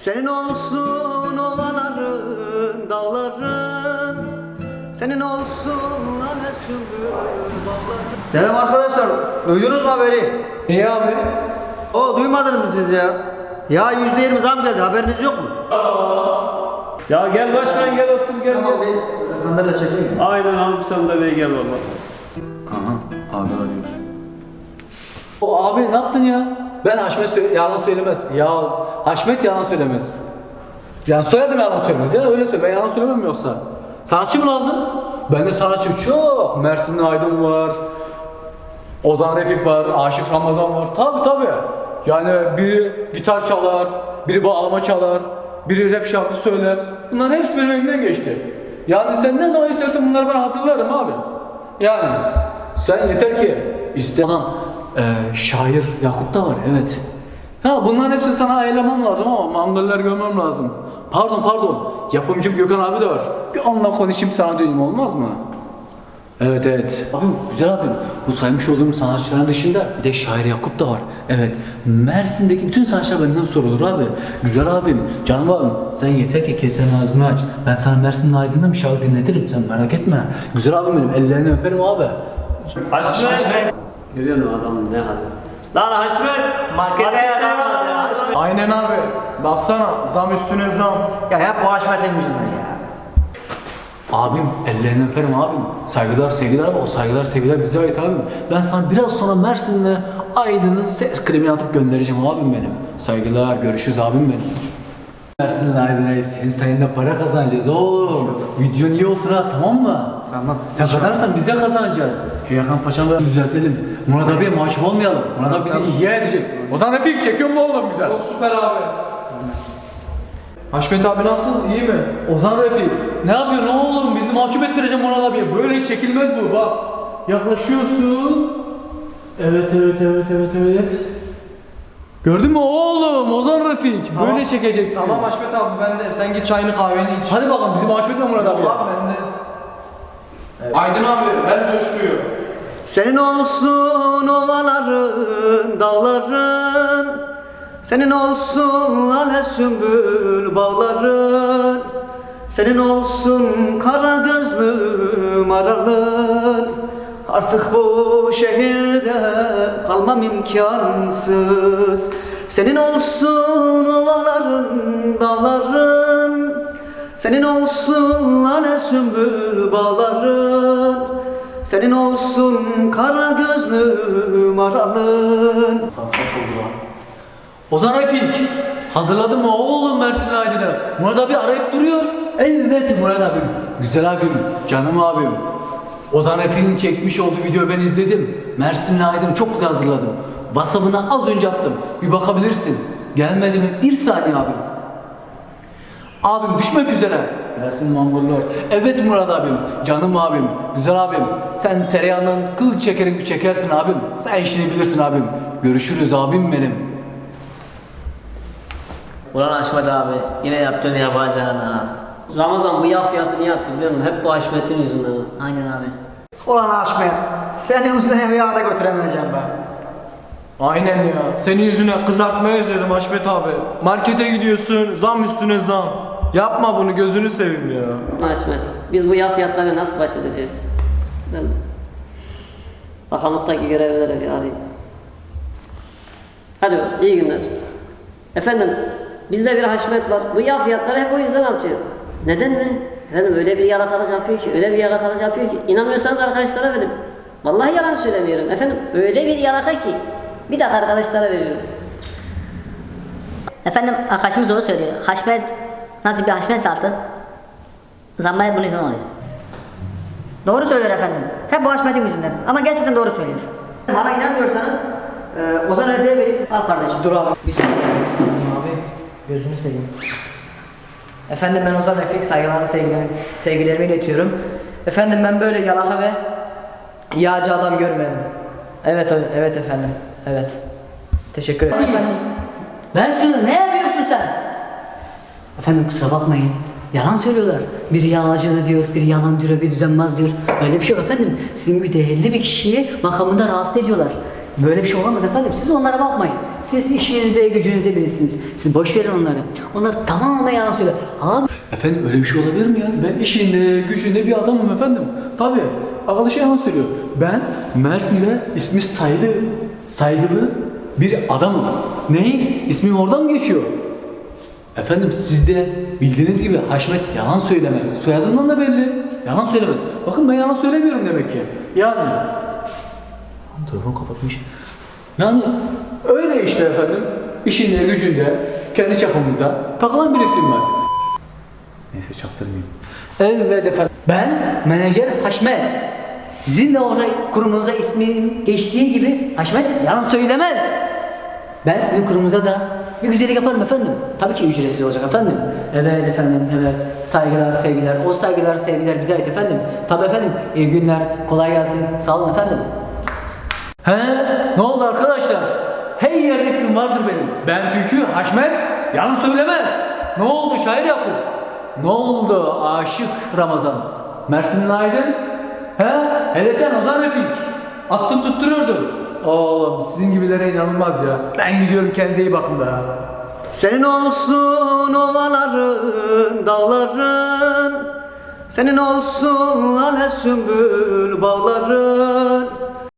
Senin olsun ovaların, dağların Senin olsun lale sümbül bağların Selam arkadaşlar, duydunuz mu haberi? İyi abi. O duymadınız mı siz ya? Ya yüzde yirmi zam geldi, haberiniz yok mu? Ya gel başkan gel otur gel Tamam gel. bir sandalye çekeyim mi? Aynen abi sandalyeye gel baba. Aha abi arıyor. O abi ne yaptın ya? Ben Haşmet söyle, yalan söylemez. Ya Haşmet yalan söylemez. Yani soyadım yalan söylemez. Ya öyle söyle. Ben yalan söylemem yoksa? Sanatçı mı lazım? Bende sanatçı çok. Mersin'de Aydın var. Ozan Refik var. Aşık Ramazan var. Tabi tabi. Yani biri gitar çalar, biri bağlama çalar, biri rap şarkı söyler. Bunların hepsi benim elimden geçti. Yani sen ne zaman istersen bunları ben hazırlarım abi. Yani sen yeter ki iste. Eee, şair Yakup da var evet. Ya bunların hepsini sana ayarlamam lazım ama mangaller görmem lazım. Pardon pardon. Yapımcım Gökhan abi de var. Bir onunla konuşayım sana döneyim olmaz mı? Evet evet. Abim güzel abim. Bu saymış olduğum sanatçıların dışında bir de şair Yakup da var. Evet. Mersin'deki bütün sanatçılar benden sorulur abi. Güzel abim, canım abim. Sen yeter ki kesenin ağzını aç. Ben sana Mersin'in aydın'da bir şarkı dinletirim. Sen merak etme. Güzel abim benim. Ellerini öperim abi. Haşmet. Görüyor musun adamın ne hali? Lan Haşmet. Markete yaranmadı ya. Aynen abi. Baksana zam üstüne zam. Ya hep bu Haşmet'in yüzünden ya. Abim ellerini öperim abim. Saygılar sevgiler ama o saygılar sevgiler bize ait abim. Ben sana biraz sonra Mersin'le Aydın'ın ses klibini atıp göndereceğim abim benim. Saygılar görüşürüz abim benim. Mersin'le Aydın'a senin sayende para kazanacağız oğlum. Videon iyi olsun ha tamam mı? Tamam. Sen kazanırsan biz de kazanacağız. Şu yakan paçaları düzeltelim. Murat abiye mahcup olmayalım. Murat abi bizi ihya edecek. O zaman Refik çekiyor mu oğlum güzel? Çok süper abi. Haşmet abi nasıl? İyi mi? Ozan Refik ne yapıyorsun oğlum bizi mahcup ettireceğim Murat abiye böyle hiç çekilmez bu bak yaklaşıyorsun evet evet evet evet evet Gördün mü oğlum Ozan Refik Tamam. böyle çekeceksin Tamam Haşmet abi ben de. Sen git çayını kahveni iç. Hadi bakalım bizi mahcup etme Murat abi Abi ben de. Aydın abi ver coşkuyu. Senin olsun ovaların, dağların Senin olsun lale sümbül bağların Senin olsun kara gözlü maralın Artık bu şehirde kalmam imkansız. Senin olsun ovaların, dağların. Senin olsun lale sümbül bağların. Senin olsun kara gözlü maralın. Ozan Refik hazırladın mı oğlum Mersin'in Aydın'ı? Murat abi arayıp duruyor. Evet Murat abim. Güzel abim canım abim Ozan Refik'in çekmiş olduğu videoyu ben izledim Mersin'in Aydın'ı çok güzel hazırladım Whatsapp'ına az önce attım bir bakabilirsin gelmedi mi bir saniye abim Abim düşmek üzere. Gelsin mangoller. Evet Murat abim, canım abim, güzel abim. Sen tereyağından kıl çekerim bir çekersin abim. Sen işini bilirsin abim. Görüşürüz abim benim. Ulan Haşmet abi yine yaptığını yapacağını ha. Ramazan bu yağ fiyatını yaptı biliyor musun? Hep bu Haşmet'in yüzünden. Aynen abi. Ulan Haşmet seni yüzüne bir yağda götüremeyeceğim ben Aynen ya. Senin yüzüne kızartmayı özledim Haşmet abi. Markete gidiyorsun zam üstüne zam. Yapma bunu gözünü seveyim ya. Haşmet, biz bu yağ fiyatlarına nasıl baş edeceğiz? Ben bakanlıktaki görevlilere bir arayayım. Hadi iyi günler. Efendim, bizde bir Haşmet var. Bu yağ fiyatları hep o yüzden artıyor. Neden mi? Efendim öyle bir yalakalık yapıyor ki, öyle bir yalakalık yapıyor ki. İnanmıyorsanız arkadaşlara verin. Vallahi yalan söylemiyorum. Efendim öyle bir yalaka ki. Bir dakika arkadaşlara veriyorum. Efendim arkadaşımız doğru söylüyor. Haşmet nasıl bir haşmet artık? Zammaya bunun yüzünden oluyor. Doğru söylüyor efendim. Hep bu haşmetin yüzünden. Ama gerçekten doğru söylüyor. Bana inanmıyorsanız e, Ozan Efe'ye vereyim. Al kardeşim. Dur abi bir saniye bir saniye abi. Gözünü seveyim. Efendim ben Ozan Refik saygılarımı sevgilerimi, sevgilerimi iletiyorum. Efendim ben böyle yalaka ve yağcı adam görmedim. Evet evet efendim. Evet. Teşekkür ederim. Efendim, Ver şunu ne yapıyorsun sen? Efendim kusura bakmayın. Yalan söylüyorlar. Biri yalancıdır diyor, biri yalan diyor, bir düzenmez diyor. Öyle bir şey yok efendim. Sizin gibi değerli bir kişiyi makamında rahatsız ediyorlar. Böyle bir şey olamaz efendim. Siz onlara bakmayın. Siz işinize, gücünüze birisiniz. Siz boş verin onları. Onlar tamamen yalan söylüyor. Abi Efendim öyle bir şey olabilir mi ya? Ben işinde, gücünde bir adamım efendim. Tabii. Arkadaşı yalan söylüyor. Ben Mersin'de ismi sayılı, saygılı bir adamım. Ne? İsmim oradan mı geçiyor? Efendim siz de bildiğiniz gibi Haşmet yalan söylemez. Soyadımdan da belli. Yalan söylemez. Bakın ben yalan söylemiyorum demek ki. Yani. Telefon kapatmış. Yani öyle işte efendim. İşinde, gücünde, kendi çapımızda takılan birisiyim ben. Neyse çaktırmayayım. Evet efendim. Ben menajer Haşmet. Sizin de orada kurumunuza ismim geçtiği gibi Haşmet yalan söylemez. Ben sizin kurumuza da bir güzellik yaparım efendim. Tabii ki ücretsiz olacak efendim. Evet efendim, evet. Saygılar, sevgiler. O saygılar, sevgiler bize ait efendim. Tabii efendim. İyi günler, kolay gelsin. Sağ olun efendim. He, ne oldu arkadaşlar? Her yerde ismim vardır benim. Ben çünkü Haşmet yalan söylemez. Ne oldu şair Yakup? Ne oldu aşık Ramazan? Mersin'in Aydın? He, hele sen Ozan Refik. Attın tuttururdun. Oğlum sizin gibilere inanılmaz ya. Ben gidiyorum kendinize iyi bakın be. Senin olsun ovaların, dağların Senin olsun lale sümbül bağların